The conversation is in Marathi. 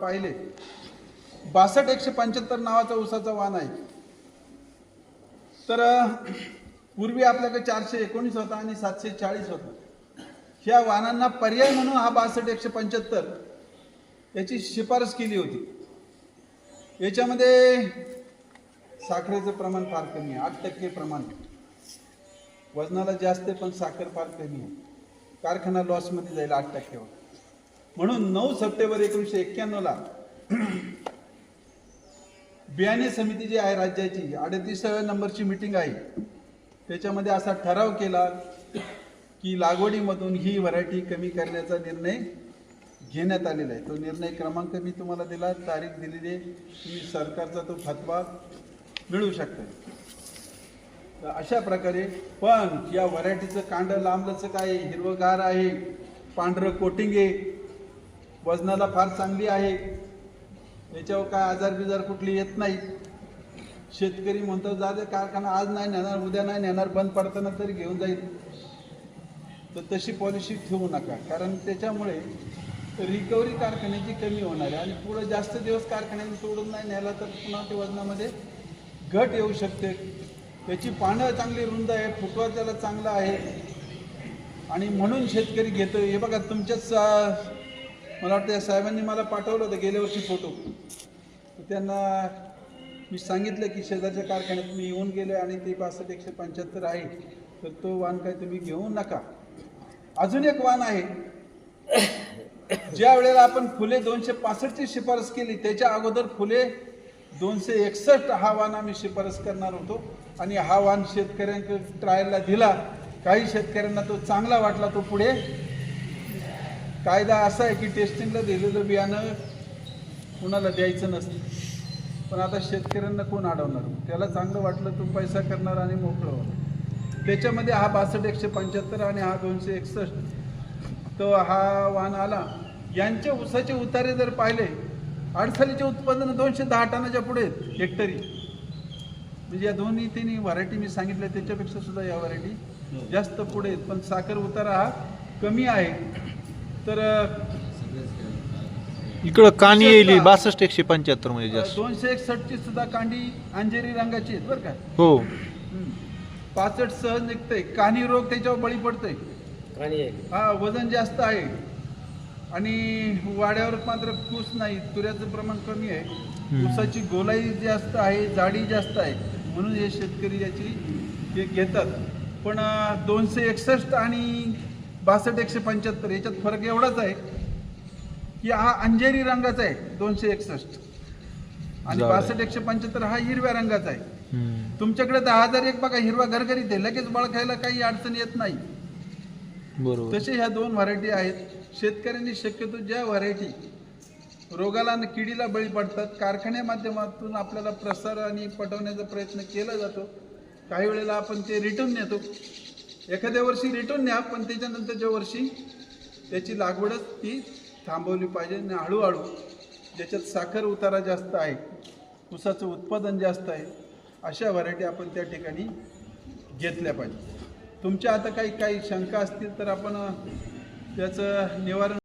पाहिले. बासष्ट एकशे पंच्याहत्तर नावाचा उसाचा वाण आहे. तर पूर्वी आपल्याकडे चारशे एकोणीस होता आणि सातशे चाळीस होता. ह्या वाहनांना पर्याय म्हणून हा बासष्ट एकशे पंच्याहत्तर याची शिफारस केली होती. याच्यामध्ये साखरेचं प्रमाण फार कमी आहे. आठ टक्के प्रमाण वजनाला जास्त आहे पण साखर फार कमी आहे. कारखाना लॉसमध्ये जाईल आठ टक्क्यावर म्हणून नऊ सप्टेंबर एकोणीसशे एक्क्याण्णवला बियाणे समिती जी आहे राज्याची अडतीसाव्या नंबरची मिटिंग आहे. त्याच्यामध्ये असा ठराव केला की लागवडीमधून ही व्हरायटी कमी करण्याचा निर्णय घेण्यात आलेला आहे. तो निर्णय क्रमांक मी तुम्हाला दिला तारीख दिलेली आहे. तुम्ही सरकारचा तो फतवा मिळू शकता. तर अशा प्रकारे पण या व्हरायटीचं कांड लांबलंच काय आहे, हिरवगार आहे पांढरं कोटिंग आहे. वजनाला फार चांगली आहे. याच्यावर काय आजार बिजार कुठली येत नाही. शेतकरी म्हणतो जा कारखाना आज नाही नेणार उद्या नाही नेणार बंद पडताना तरी घेऊन जाईल. तर तशी पॉलिसी ठेवू नका. कारण त्याच्यामुळे रिकव्हरी कारखान्याची कमी होणार आहे. आणि पुढे जास्त दिवस कारखान्याने सोडून नाही न्यायला तर पुन्हा ते वजनामध्ये घट येऊ शकते. त्याची पानं चांगली रुंद आहे फुटवा त्याला चांगला आहे. आणि म्हणून शेतकरी घेतो हे बघा तुमच्याच मला वाटतं या साहेबांनी मला पाठवलं होतं गेल्या वर्षी फोटो. त्यांना मी सांगितलं की शेजारच्या कारखान्यात मी येऊन गेले आणि ते बासष्ट एकशे पंच्याहत्तर आहे. तर तो वाण काय तुम्ही घेऊ नका. अजून एक वाण आहे. ज्या वेळेला आपण फुले दोनशे पासष्टची शिफारस केली त्याच्या अगोदर फुले दोनशे एकसष्ट हा वाण आम्ही शिफारस करणार होतो. आणि हा वाण शेतकऱ्यांकडे ट्रायलला दिला. काही शेतकऱ्यांना तो चांगला वाटला तो पुढे. कायदा असा आहे की टेस्टिंगला दिलेलं बियाणं कुणाला द्यायचं नसतं. पण आता शेतकऱ्यांना कोण अडवणार? त्याला चांगलं वाटलं तो पैसा करणार आणि मोकळं होणार. त्याच्यामध्ये हा बासष्ट एकशे पंच्याहत्तर आणि हा दोनशे एकसष्ट तो हा वाण आला. यांचे ऊसाचे उतारे जर पाहिले अडसालीचे उत्पादन दोनशे दहा टनाच्या पुढे आहेत, हेक्टरी. म्हणजे या दोन्ही तिन्ही व्हरायटी मी सांगितल्या त्याच्यापेक्षा सुद्धा या व्हरायटी जास्त पुढे आहेत. पण साखर उतारा हा कमी आहे. तर इकडं कानी येईल बासष्ट एकशे पंच्याहत्तरमध्ये जास्त. दोनशे एकसष्टची सुद्धा कांडी अंजेरी रंगाची आहेत बरं का? हो. पाचट सहज निघतंय. कानी रोग त्याच्यावर बळी पडतोय. हा वजन जास्त आहे. आणि वाड्यावर मात्र कूस नाही. तुऱ्याचं प्रमाण कमी आहे. ऊसाची गोलाई जास्त आहे जाडी जास्त आहे. म्हणून हे शेतकरी याची हे घेतात. पण दोनशे एकसष्ट आणि बासष्ट एकशे पंच्याहत्तर याच्यात फरक एवढाच आहे की हा अंजेरी रंगाचा आहे दोनशे एकसष्ट. आणि. बासष्ट एकशे पंच्याहत्तर हा हिरव्या रंगाचा आहे. हम्म. तुमच्याकडे दहा हजार एक बघा हिरवा घरघरीत आहे लगेच बळखायला काही अडचण येत नाही. बरोबर. तसे ह्या दोन व्हरायटी आहेत. शेतकऱ्यांनी शक्यतो ज्या व्हरायटी रोगाला आणि किडीला बळी पडतात कारखान्या माध्यमातून आपल्याला प्रसार आणि पटवण्याचा प्रयत्न केला जातो. काही वेळेला आपण ते रिटर्न नेतो. एखाद्या वर्षी रिटर्न न्या पण त्याच्यानंतरच्या वर्षी त्याची लागवडच ती थांबवली पाहिजे आणि हळूहळू ज्याच्यात साखर उतारा जास्त आहे ऊसाचं उत्पादन जास्त आहे अशा व्हरायटी आपण त्या ठिकाणी घेतल्या पाहिजे. तुमच्या आता काही काही शंका असतील तर आपण त्याचं निवारण